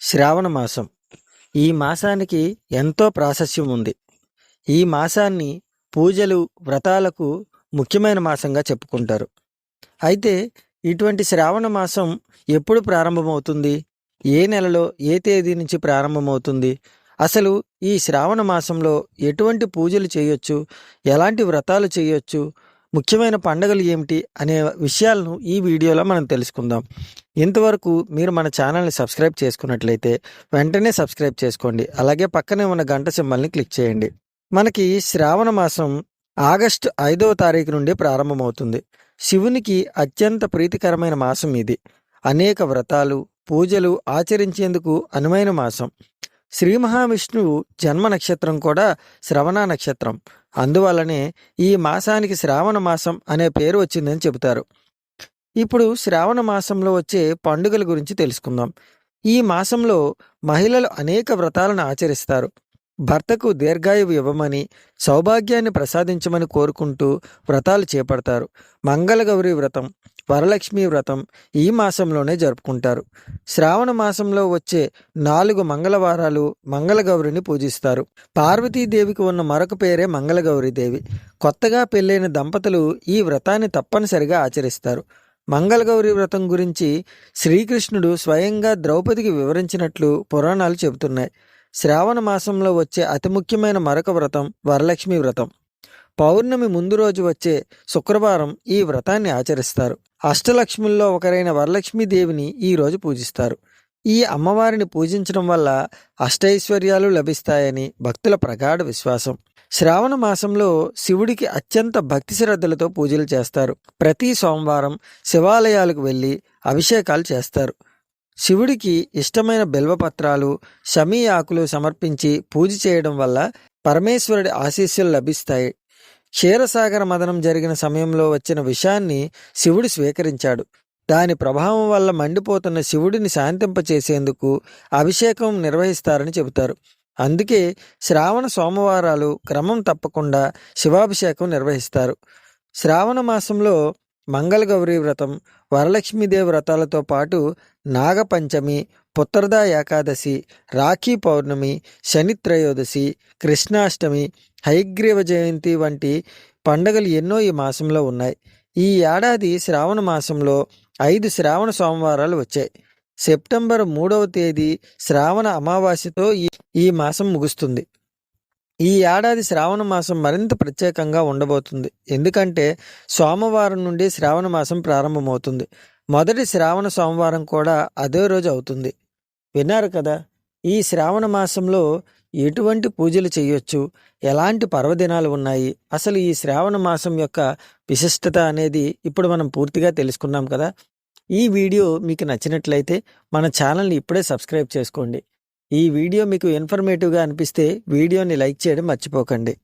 శ్రావణ మాసం. ఈ మాసానికి ఎంతో ప్రాశస్యం ఉంది. ఈ మాసాన్ని పూజలు వ్రతాలకు ముఖ్యమైన మాసంగా చెప్పుకుంటారు. అయితే ఇటువంటి శ్రావణ మాసం ఎప్పుడు ప్రారంభమవుతుంది? ఏ నెలలో ఏ తేదీ నుంచి ప్రారంభమవుతుంది? అసలు ఈ శ్రావణ మాసంలో ఎటువంటి పూజలు చేయొచ్చు? ఎలాంటి వ్రతాలు చేయొచ్చు? ముఖ్యమైన పండుగలు ఏమిటి అనే విషయాలను ఈ వీడియోలో మనం తెలుసుకుందాం. ఇంతవరకు మీరు మన ఛానల్ని సబ్స్క్రైబ్ చేసుకున్నట్లయితే వెంటనే సబ్స్క్రైబ్ చేసుకోండి. అలాగే పక్కనే ఉన్న గంట సింబల్ని క్లిక్ చేయండి. మనకి శ్రావణ మాసం ఆగస్టు ఐదవ తారీఖు నుండి ప్రారంభమవుతుంది. శివునికి అత్యంత ప్రీతికరమైన మాసం ఇది. అనేక వ్రతాలు పూజలు ఆచరించేందుకు అనువైన మాసం. శ్రీ మహావిష్ణువు జన్మ నక్షత్రం కూడా శ్రవణ నక్షత్రం. అందువల్లనే ఈ మాసానికి శ్రావణ మాసం అనే పేరు వచ్చిందని చెబుతారు. ఇప్పుడు శ్రావణ మాసంలో వచ్చే పండుగల గురించి తెలుసుకుందాం. ఈ మాసంలో మహిళలు అనేక వ్రతాలను ఆచరిస్తారు. భర్తకు దీర్ఘాయువు ఇవ్వమని సౌభాగ్యాన్ని ప్రసాదించమని కోరుకుంటూ వ్రతాలు చేపడతారు. మంగళగౌరి వ్రతం వరలక్ష్మి వ్రతం ఈ మాసంలోనే జరుపుకుంటారు. శ్రావణ మాసంలో వచ్చే నాలుగు మంగళవారాలు మంగళగౌరిని పూజిస్తారు. పార్వతీదేవికి ఉన్న మరొక పేరే మంగళగౌరీదేవి కొత్తగా పెళ్ళైన దంపతులు ఈ వ్రతాన్ని తప్పనిసరిగా ఆచరిస్తారు. మంగళగౌరి వ్రతం గురించి శ్రీకృష్ణుడు స్వయంగా ద్రౌపదికి వివరించినట్లు పురాణాలు చెబుతున్నాయి. శ్రావణ మాసంలో వచ్చే అతి ముఖ్యమైన మరొక వ్రతం వరలక్ష్మి వ్రతం. పౌర్ణమి ముందు రోజు వచ్చే శుక్రవారం ఈ వ్రతాన్ని ఆచరిస్తారు. అష్టలక్ష్ముల్లో ఒకరైన వరలక్ష్మీదేవిని ఈ రోజు పూజిస్తారు. ఈ అమ్మవారిని పూజించడం వల్ల అష్టైశ్వర్యాలు లభిస్తాయని భక్తుల ప్రగాఢ విశ్వాసం. శ్రావణ మాసంలో శివుడికి అత్యంత భక్తి శ్రద్ధలతో పూజలు చేస్తారు. ప్రతి సోమవారం శివాలయాలకు వెళ్ళి అభిషేకాలు చేస్తారు. శివుడికి ఇష్టమైన బిల్వపత్రాలు షమీ ఆకులు సమర్పించి పూజ చేయడం వల్ల పరమేశ్వరుడి ఆశీస్సులు లభిస్తాయి. క్షీరసాగర మదనం జరిగిన సమయంలో వచ్చిన విషయాన్ని శివుడు స్వీకరించాడు. దాని ప్రభావం వల్ల మండిపోతున్న శివుడిని శాంతింపచేసేందుకు అభిషేకం నిర్వహిస్తారని చెబుతారు. అందుకే శ్రావణ సోమవారాలు క్రమం తప్పకుండా శివాభిషేకం నిర్వహిస్తారు. శ్రావణ మాసంలో మంగళగౌరి వ్రతం వరలక్ష్మీదేవి వ్రతాలతో పాటు నాగపంచమి పుత్రదా ఏకాదశి రాఖీ పౌర్ణమి శని త్రయోదశి కృష్ణాష్టమి హైగ్రీవ జయంతి వంటి పండగలు ఎన్నో ఈ మాసంలో ఉన్నాయి. ఈ ఏడాది శ్రావణ మాసంలో ఐదు శ్రావణ సోమవారాలు వచ్చాయి. సెప్టెంబర్ మూడవ తేదీ శ్రావణ అమావాస్యతో ఈ ఈ మాసం ముగుస్తుంది. ఈ ఏడాది శ్రావణ మాసం మరింత ప్రత్యేకంగా ఉండబోతుంది. ఎందుకంటే సోమవారం నుండి శ్రావణ మాసం ప్రారంభమవుతుంది. మొదటి శ్రావణ సోమవారం కూడా అదే రోజు అవుతుంది. విన్నారు కదా ఈ శ్రావణ మాసంలో ఎటువంటి పూజలు చేయొచ్చు? ఎలాంటి పర్వదినాలు ఉన్నాయి? అసలు ఈ శ్రావణ మాసం యొక్క విశిష్టత అనేది ఇప్పుడు మనం పూర్తిగా తెలుసుకున్నాం కదా. ఈ వీడియో మీకు నచ్చినట్లయితే మన ఛానల్ని ఇప్పుడే సబ్స్క్రైబ్ చేసుకోండి. ఈ వీడియో మీకు ఇన్ఫర్మేటివ్గా అనిపిస్తే వీడియోని లైక్ చేయడం మర్చిపోకండి.